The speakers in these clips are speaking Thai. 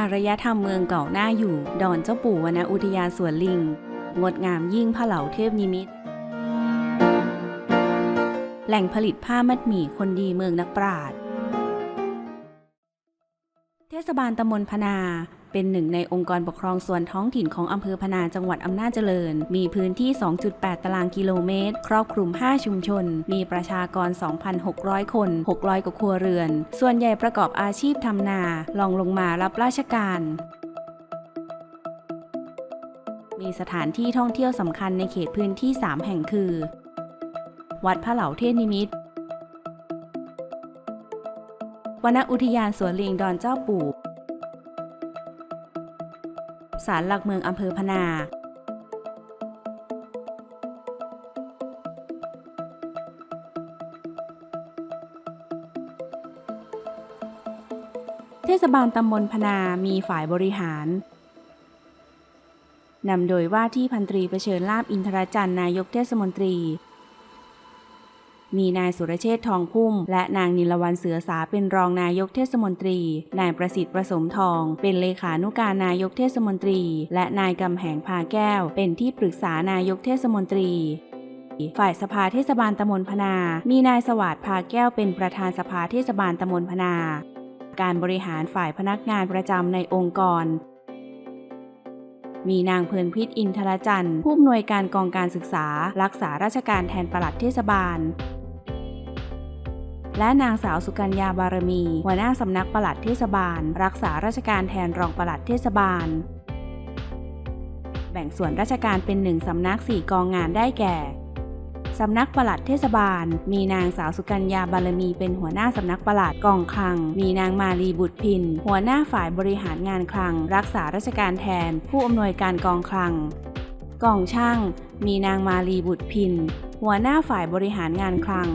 อารยธรรมเมืองเก่าหน้าอยู่ ดอนเจ้าปู่วนอุทยานสวนลิง งดงามยิ่งพระเหล่าเทพนิมิตแหล่งผลิตผ้ามัดหมี่คนดีเมืองนักปราชญ์เทศบาลตำบลพนา เป็นหนึ่งในองค์กรปกครองส่วนท้องถิ่นของอำเภอพนาจังหวัดอำนาจเจริญ มีพื้นที่ 2.8 ตารางกิโลเมตร ครอบคลุม 5 ชุมชน มีประชากร 2,600 คน 600 กว่าครัวเรือน ส่วนใหญ่ประกอบอาชีพทำนาลองลงมารับราชการมีสถานที่ท่องเที่ยวสำคัญในเขตพื้นที่ 3 แห่งคือ วัดพระเหล่าเทศนิมิตรวนอุทยานสวนลิงดอนเจ้าปู่ ศาลหลักเมืองอำเภอพนา เทศบาลตำบลพนามีฝ่ายบริหาร นำโดยว่าที่พันตรีประเชิญลาบอินทรจันนายกเทศมนตรี มีนายสุรเชษฐ์ทองพุ่ม และนางนิลวันเสือสาเป็นรองนายกเทศมนตรี นายประสิทธิ์ประสมทอง เป็นเลขานุการนายกเทศมนตรี และนายกำแหงพาแก้ว เป็นที่ปรึกษานายกเทศมนตรีฝ่ายสภาเทศบาลตำบลพนา มีนายสวัสดิ์พาแก้วเป็นประธานสภาเทศบาลตำบลพนา การบริหารฝ่ายพนักงานประจำในองค์กร มีนางเพลินพิษอินทรจันทร์ผู้อำนวยการกองการศึกษา รักษาราชการแทนปลัดเทศบาล และนางสาวสุกัญญาบารมี หัวหน้าสำนักปลัดเทศบาล รักษาราชการแทนรองปลัดเทศบาล แบ่งส่วนราชการเป็นหนึ่งสำนักสี่กองงานได้แก่สำนักปลัดเทศบาล มีนางสาวสุกัญญาบารมีเป็นหัวหน้าสำนักปลัดกองคลัง มีนางมาลีบุตรพิน หัวหน้าฝ่ายบริหารงานคลัง รักษาราชการแทน ผู้อำนวยการกองคลัง กองช่าง มีนางมาลีบุตรพิน หัวหน้าฝ่ายบริหารงานคลัง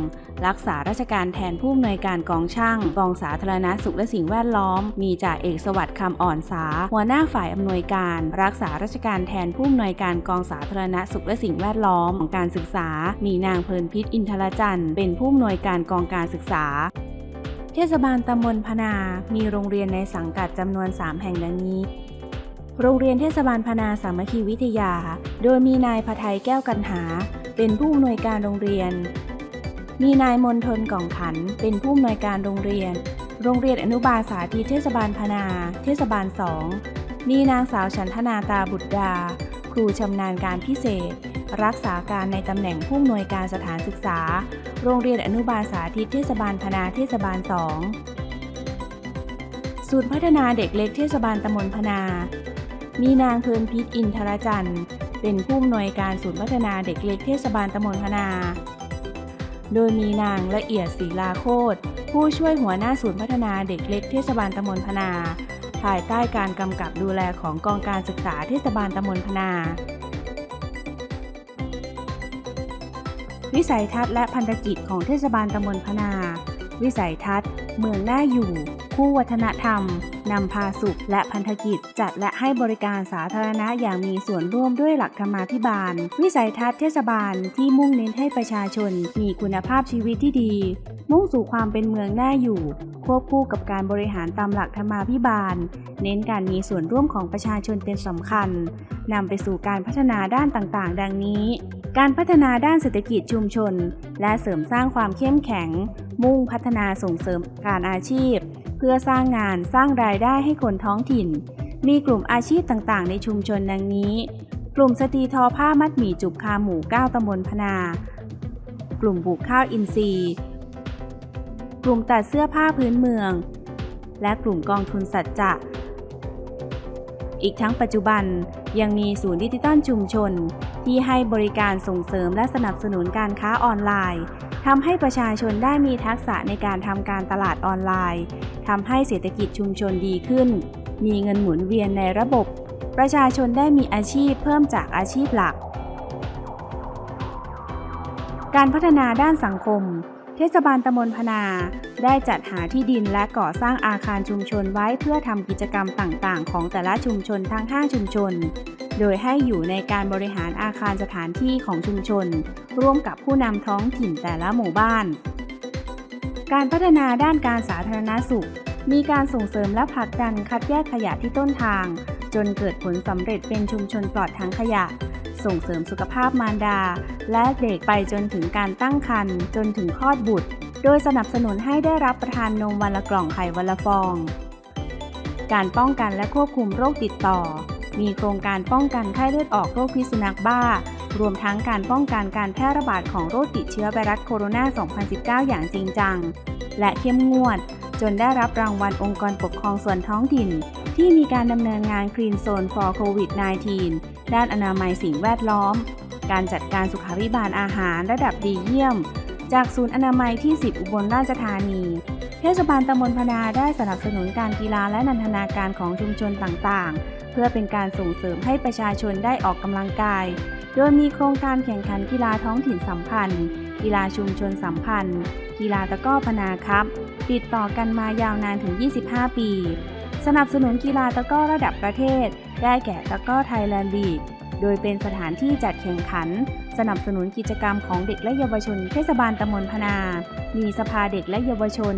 รักษาราชการแทนผู้อำนวยการกองช่างกองสาธารณสุขและสิ่งแวดล้อม มีจ่าเอกสวัสดิ์คำอ่อนสา หัวหน้าฝ่ายอำนวยการ รักษาราชการแทนผู้อำนวยการกองสาธารณสุขและสิ่งแวดล้อมของการศึกษา มีนางเพลินพิษอินทรจันทร์เป็นผู้อำนวยการกองการศึกษาเทศบาลตำบลพนา มีโรงเรียนในสังกัดจำนวน 3 แห่งดังนี้ โรงเรียนเทศบาลพนาสามัคคีวิทยา โดยมีนายพไทยแก้วกันหา เป็นผู้อำนวยการโรงเรียน มีนายมนทนกล่องขัน เป็นผู้อำนวยการโรงเรียน โรงเรียนอนุบาลสาธิตเทศบาลพนา เทศบาลสองมีนางสาวฉันทนาตาบุตรดา ครูชำนาญการพิเศษ รักษาการในตำแหน่งผู้อำนวยการสถานศึกษา โรงเรียนอนุบาลสาธิตเทศบาลพนาเทศบาลสองศูนย์พัฒนาเด็กเล็กเทศบาลตำบลพนา มีนางเพลินพิษอินทรจันทร์ เป็นผู้อำนวยการศูนย์พัฒนาเด็กเล็กเทศบาลตำบลพนา โดยมีนางละเอียดศรีลาโคตรผู้ช่วยหัวหน้าศูนย์พัฒนาเด็กเล็กเทศบาลตำบลพนา ภายใต้การกำกับดูแลของกองการศึกษาเทศบาลตำบลพนา วิสัยทัศน์และพันธกิจของเทศบาลตำบลพนา วิสัยทัศน์ เมืองน่าอยู่ คู่วัฒนธรรม นำพาสุข และพันธกิจ จัดและให้บริการสาธารณะอย่างมีส่วนร่วมด้วยหลักธรรมาภิบาล วิสัยทัศน์เทศบาลที่มุ่งเน้นให้ประชาชน มีคุณภาพชีวิตที่ดี มุ่งสู่ความเป็นเมืองน่าอยู่ ควบคู่กับการบริหารตามหลักธรรมาภิบาล เน้นการมีส่วนร่วมของประชาชนเป็นสำคัญนำไปสู่การพัฒนาด้านต่างๆ ดังนี้ การพัฒนาด้านเศรษฐกิจชุมชน และเสริมสร้างความเข้มแข็ง มุ่งพัฒนาส่งเสริมการอาชีพ เพื่อสร้างงานสร้างรายได้ให้คนท้องถิ่น มีกลุ่มอาชีพต่างๆ ในชุมชนดังนี้ กลุ่มสตรีทอผ้ามัดหมี่จุกคาหมู่9ตำบลพนา กลุ่มปลูกข้าวอินทรีย์ กลุ่มตัดเสื้อผ้าพื้นเมือง และกลุ่มกองทุนสัจจะ อีกทั้งปัจจุบันยังมีศูนย์ดิจิตอลชุมชน ที่ให้บริการส่งเสริมและสนับสนุนการค้าออนไลน์ทำให้ประชาชนได้มีทักษะในการทำการตลาดออนไลน์ทำให้เศรษฐกิจชุมชนดีขึ้น มีเงินหมุนเวียนในระบบ ประชาชนได้มีอาชีพเพิ่มจากอาชีพหลัก การพัฒนาด้านสังคม เทศบาลตำบลพนา ได้จัดหาที่ดินและก่อสร้างอาคารชุมชนไว้เพื่อทำกิจกรรมต่างๆ ของแต่ละชุมชนทั้ง 5 ชุมชน โดยให้อยู่ในการบริหารอาคารสถานที่ของชุมชน ร่วมกับผู้นำท้องถิ่นแต่ละหมู่บ้าน การพัฒนาด้านการสาธารณสุข มีการส่งเสริมและผลักดันคัดแยกขยะที่ต้นทาง จนเกิดผลสำเร็จเป็นชุมชนปลอดทั้งขยะ ส่งเสริมสุขภาพมารดา และเด็กไปจนถึงการตั้งครรภ์จนถึงคลอดบุตร โดยสนับสนุนให้ได้รับประทานนมวันละกล่องไข่วันละฟอง การป้องกันและควบคุมโรคติดต่อ มีโครงการป้องกันไข้เลือดออกโรคพิษสุนัขบ้า รวมทั้งการป้องกันการแพร่ระบาดของโรคติดเชื้อไวรัสโคโรนา 2019 อย่างจริงจัง และเข้มงวดจนได้รับรางวัลองค์กรปกครองส่วนท้องถิ่น ที่มีการดำเนินงาน Green Zone for COVID-19 ด้านอนามัยสิ่งแวดล้อม การจัดการสุขาภิบาลอาหารระดับดีเยี่ยม จากศูนย์อนามัยที่ 10 อุบลราชธานี เทศบาลตำบลพนาได้สนับสนุนการกีฬาและนันทนาการของชุมชนต่างๆ เพื่อเป็นการส่งเสริมให้ประชาชนได้ออกกำลังกาย โดยมีโครงการแข่งขันกีฬาท้องถิ่นสัมพันธ์ กีฬาชุมชนสัมพันธ์ กีฬาตะก้อพนาครับ ติดต่อกันมายาวนานถึง 25 ปี สนับสนุนกีฬาตะก้อระดับประเทศ ได้แก่ตะก้อไทยแลนด์ลีก โดยเป็นสถานที่จัดแข่งขัน สนับสนุนกิจกรรมของเด็กและเยาวชนเทศบาลตำบลพนา มีสภาเด็กและเยาวชน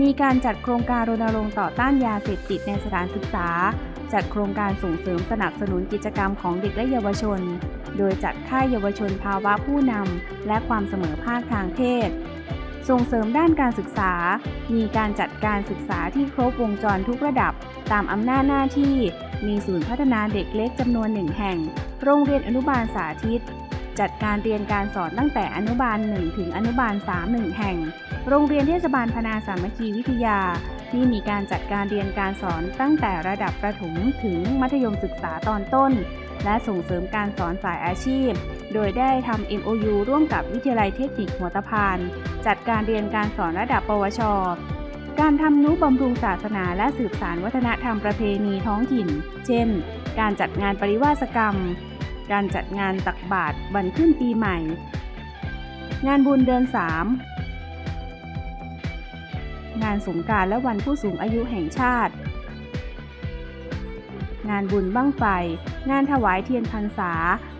มีการจัดโครงการรณรงค์ต่อต้านยาเสพติดในสถานศึกษา จัดโครงการส่งเสริมสนับสนุนกิจกรรมของเด็กและเยาวชน โดยจัดค่ายเยาวชนภาวะผู้นำและความเสมอภาคทางเพศ ส่งเสริมด้านการศึกษา มีการจัดการศึกษาที่ครบวงจรทุกระดับ ตามอำนาจหน้าที่ มีศูนย์พัฒนาเด็กเล็กจำนวนหนึ่งแห่ง โรงเรียนอนุบาลสาธิต จัดการเรียนการสอนตั้งแต่อนุบาล 1 ถึงอนุบาล3หนึ่งแห่ง โรงเรียนเทศบาลพนาสามัคคีวิทยา ที่มีการจัดการเรียนการสอนตั้งแต่ระดับประถมถึงมัธยมศึกษาตอนต้น และส่งเสริมการสอนสายอาชีพ โดยได้ทำ MOU ร่วมกับวิทยาลัยเทคนิคหัวตะพาน จัดการเรียนการสอนระดับปวช การทำนุบำรุงศาสนาและสืบสารวัฒนธรรมประเพณีท้องถิ่น เช่น การจัดงานปริวาสกรรม การจัดงานตักบาตรวันขึ้นปีใหม่ งานบุญเดือนสามงานสงการและวันผู้สูงอายุแห่งชาติ งานบุญบั้งไฟ งานถวายเทียนพรรษา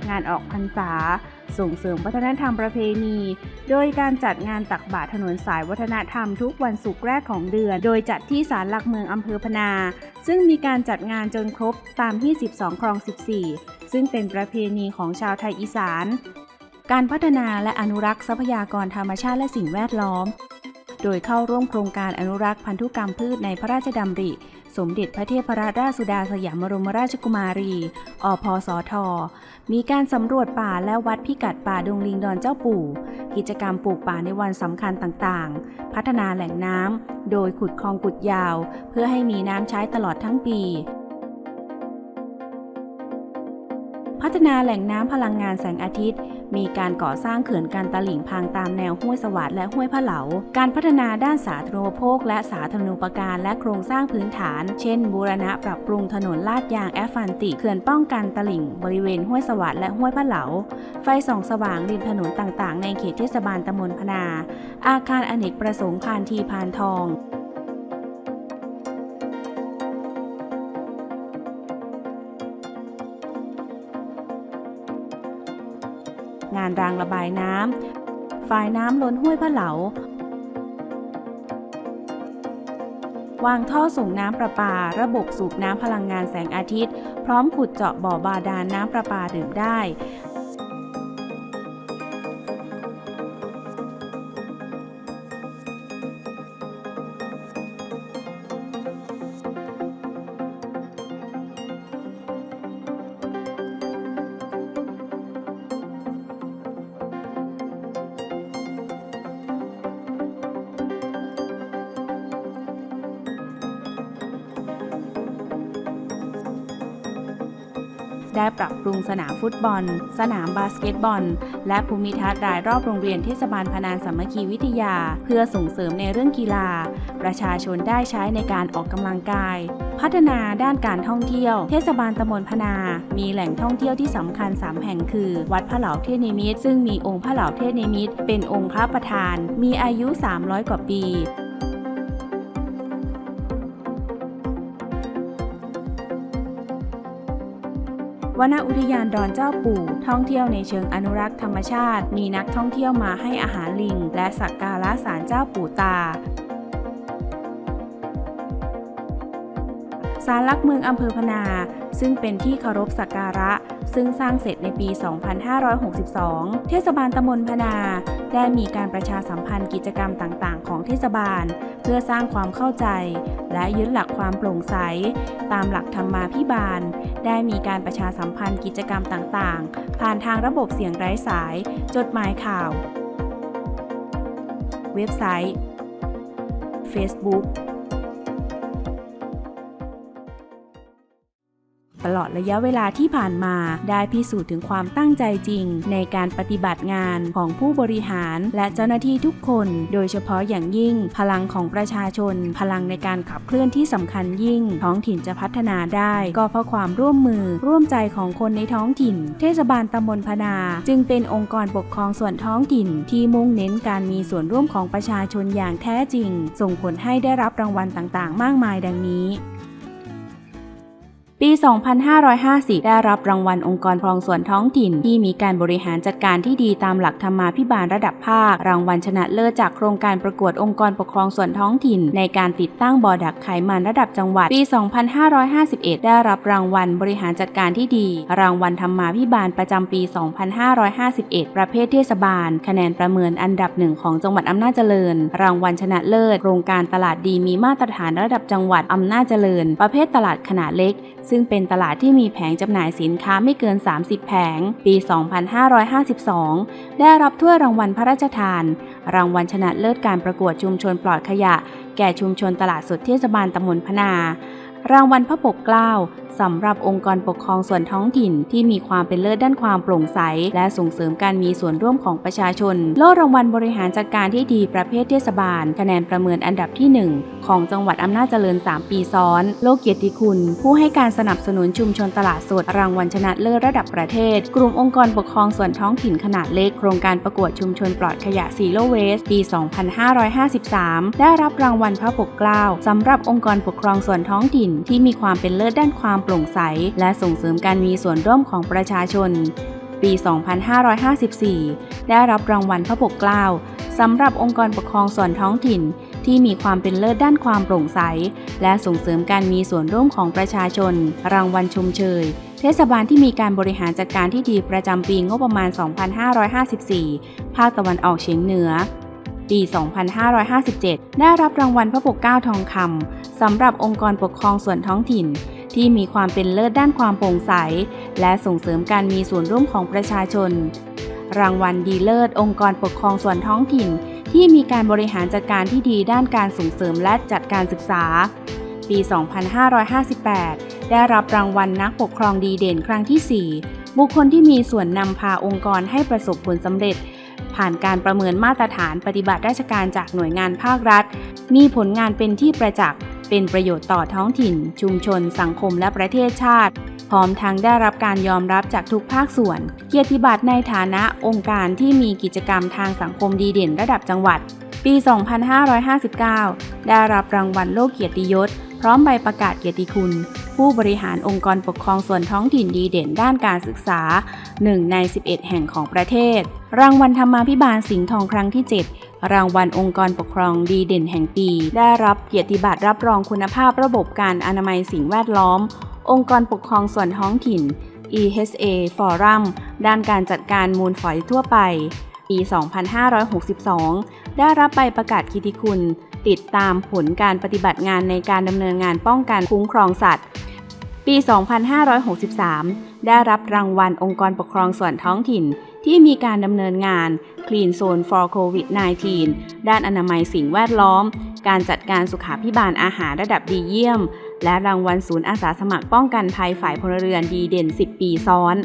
งานออกพรรษา ส่งเสริมวัฒนธรรมประเพณี โดยการจัดงานตักบาตรถนนสายวัฒนธรรมทุกวันศุกร์แรกของเดือน โดยจัดที่ศาลหลักเมืองอำเภอพนา ซึ่งมีการจัดงานจนครบตามที่ 12ครอง 14 ซึ่งเป็นประเพณีของชาวไทยอีสาน การพัฒนาและอนุรักษ์ทรัพยากรธรรมชาติและสิ่งแวดล้อม โดยเข้าร่วมโครงการอนุรักษ์พันธุกรรมพืชในพระราชดำริ สมเด็จพระเทพรัตนราชสุดาสยามบรมราชกุมารี อพสท มีการสำรวจป่าและวัดพิกัดป่าดงลิงดอนเจ้าปู่ กิจกรรมปลูกป่าในวันสำคัญต่างๆ พัฒนาแหล่งน้ำ โดยขุดคลองกุดยาว เพื่อให้มีน้ำใช้ตลอดทั้งปี พัฒนาแหล่งน้ำพลังงานแสงอาทิตย์ มีการก่อสร้างเขื่อนการตลิ่งพังตามแนวห้วยสวัสดและห้วยพะเหลา การพัฒนาด้านสาธารณูปโภค และสาธารณูปการและโครงสร้างพื้นฐาน เช่น บูรณะปรับปรุงถนนลาดยางแอฟฟันติ เขื่อนป้องกันตลิ่ง บริเวณห้วยสวัสดและห้วยพะเหลา ไฟส่องสว่างริมถนนต่างๆ ในเขตเทศบาลตำบลพนา อาคารอเนกประสงค์พานทีพานทองานรางระบายน้ำฝ่ายน้ำล้นห้วยพะเหลาวางท่อส่งน้ำประปา ระบบสูบน้ำพลังงานแสงอาทิตย์ พร้อมขุดเจาะบ่อบาดาลน้ำประปาดื่มได้ ได้ปรับปรุงสนามฟุตบอล สนามบาสเกตบอล และภูมิทัศน์รายรอบโรงเรียนเทศบาลพนานสามัคคีวิทยา เพื่อส่งเสริมในเรื่องกีฬา ประชาชนได้ใช้ในการออกกำลังกาย พัฒนาด้านการท่องเที่ยว เทศบาลตำบลพนา มีแหล่งท่องเที่ยวที่สำคัญ 3 แห่งคือ วัดพระเหลาเทศนิมิตซึ่งมีองค์พระเหลาเทศนิมิตเป็นองค์พระประธาน มีอายุ 300 กว่าปี วนอุทยานดอนเจ้าปู่ ท่องเที่ยวในเชิงอนุรักษ์ธรรมชาติ มีนักท่องเที่ยวมาให้อาหารลิง และสักการะศาลเจ้าปู่ตา ศาลหลักเมืองอำเภอพนา ซึ่งเป็นที่เคารพสักการะ ซึ่งสร้างเสร็จในปี 2562 เทศบาลตำบลพนา ได้มีการประชาสัมพันธ์กิจกรรมต่างๆ ของเทศบาล เพื่อสร้างความเข้าใจ และยึดหลักความโปร่งใส ตามหลักธรรมาภิบาล ได้มีการประชาสัมพันธ์กิจกรรมต่างๆ ผ่านทางระบบเสียงไร้สาย จดหมายข่าว เว็บไซต์ Facebook ตลอดระยะเวลาที่ผ่านมา ได้พิสูจน์ถึงความตั้งใจจริง ในการปฏิบัติงานของผู้บริหารและเจ้าหน้าที่ทุกคน โดยเฉพาะอย่างยิ่ง พลังของประชาชน พลังในการขับเคลื่อนที่สำคัญยิ่ง ท้องถิ่นจะพัฒนาได้ ก็เพราะความร่วมมือ ร่วมใจของคนในท้องถิ่น เทศบาลตำบลพนา จึงเป็นองค์กรปกครองส่วนท้องถิ่น ที่มุ่งเน้นการมีส่วนร่วมของประชาชนอย่างแท้จริง ส่งผลให้ได้รับรางวัลต่างๆ มากมายดังนี้ ปี 2550ได้รับรางวัลองค์กรปกครองส่วนท้องถิ่น ที่มีการบริหารจัดการที่ดีตามหลักธรรมาภิบาลระดับภาค รางวัลชนะเลิศจากโครงการประกวดองค์กรปกครองส่วนท้องถิ่น ในการติดตั้งบ่อดักไขมันระดับจังหวัด ปี 2551 ได้รับรางวัลบริหารจัดการที่ดี รางวัลธรรมาภิบาลประจำปี 2551 ประเภทเทศบาล คะแนนประเมินอันดับหนึ่งของจังหวัดอำนาจเจริญ รางวัลชนะเลิศ โครงการตลาดดีมีมาตรฐานระดับจังหวัดอำนาจเจริญ ประเภทตลาดขนาดเล็กซึ่งเป็นตลาดที่มีแผงจำหน่ายสินค้าไม่เกิน 30 แผง ปี 2552 ได้รับถ้วยรางวัลพระราชทาน รางวัลชนะเลิศการประกวดชุมชนปลอดขยะ แก่ชุมชนตลาดสดเทศบาลตำบลพนา รางวัลพระปกเกล้าสำหรับองค์กรปกครองส่วนท้องถิ่นที่มีความเป็นเลิศด้านความโปร่งใส และส่งเสริมการมีส่วนร่วมของประชาชน โล่รางวัลบริหารจัดการที่ดีประเภทเทศบาล คะแนนประเมินอันดับที่ 1 ของจังหวัดอำนาจเจริญ 3 ปีซ้อน โลกเกียรติคุณ ผู้ให้การสนับสนุนชุมชนตลาดสดรางวัลชนะเลิศระดับประเทศ กลุ่มองค์กรปกครองส่วนท้องถิ่นขนาดเล็กโครงการประกวดชุมชนปลอดขยะซีโร่เวสปี 2553 ได้รับรางวัลพระปกเกล้าสำหรับองค์กรปกครองส่วนท้องถิ่นที่มีความเป็นเลิศด้านความโปร่งใส และส่งเสริมการมีส่วนร่วมของประชาชน ปี 2554 ได้รับรางวัลพระปกเกล้าสำหรับองค์กรปกครองส่วนท้องถิ่น ที่มีความเป็นเลิศด้านความโปร่งใส และส่งเสริมการมีส่วนร่วมของประชาชน รางวัลชมเชยเทศบาลที่มีการบริหารจัดการที่ดีประจำปีงบประมาณ 2554 ภาคตะวันออกเฉียงเหนือ ปี 2557 ได้รับรางวัลพระปกเกล้าทองคำสำหรับองค์กรปกครองส่วนท้องถิ่น ที่มีความเป็นเลิศด้านความโปร่งใส และส่งเสริมการมีส่วนร่วมของประชาชน รางวัลดีเลิศองค์กรปกครองส่วนท้องถิ่น ที่มีการบริหารจัดการที่ดีด้านการส่งเสริมและจัดการศึกษา ปี 2558 ได้รับรางวัลนักปกครองดีเด่นครั้งที่ 4 บุคคลที่มีส่วนนำพาองค์กรให้ประสบผลสำเร็จ ผ่านการประเมินมาตรฐานปฏิบัติราชการจากหน่วยงานภาครัฐ มีผลงานเป็นที่ประจักษ์ เป็นประโยชน์ต่อท้องถิ่น ชุมชน สังคมและประเทศชาติ พร้อมทั้งได้รับการยอมรับจากทุกภาคส่วน เกียรติบัตรในฐานะองค์การที่มีกิจกรรมทางสังคมดีเด่นระดับจังหวัด ปี 2559 ได้รับรางวัลโลกเกียรติยศ พร้อมใบประกาศเกียรติคุณ ผู้บริหารองค์กรปกครองส่วนท้องถิ่นดีเด่นด้านการศึกษา 1 ใน 11 แห่งของประเทศ รางวัลธรรมาภิบาลสิงห์ทองครั้งที่ 7รางวัลองค์กรปกครองดีเด่นแห่งปี ได้รับเกียรติบัตรรับรองคุณภาพระบบการอนามัยสิ่งแวดล้อม องค์กรปกครองส่วนท้องถิ่น EHA Forum ด้านการจัดการมูลฝอยทั่วไป ปี 2562 ได้รับใบประกาศกิติคุณ ติดตามผลการปฏิบัติงานในการดำเนินงานป้องกันคุ้มครองสัตว์ ปี 2563 ได้รับรางวัลองค์กรปกครองส่วนท้องถิ่น ที่มีการดำเนินงาน Clean Zone for COVID-19 ด้านอนามัยสิ่งแวดล้อม การจัดการสุขาพิบาลอาหารระดับดีเยี่ยม และรางวัลศูนย์อาสาสมัครป้องกันภัยฝ่ายพลเรือนดีเด่น 10 ปีซ้อน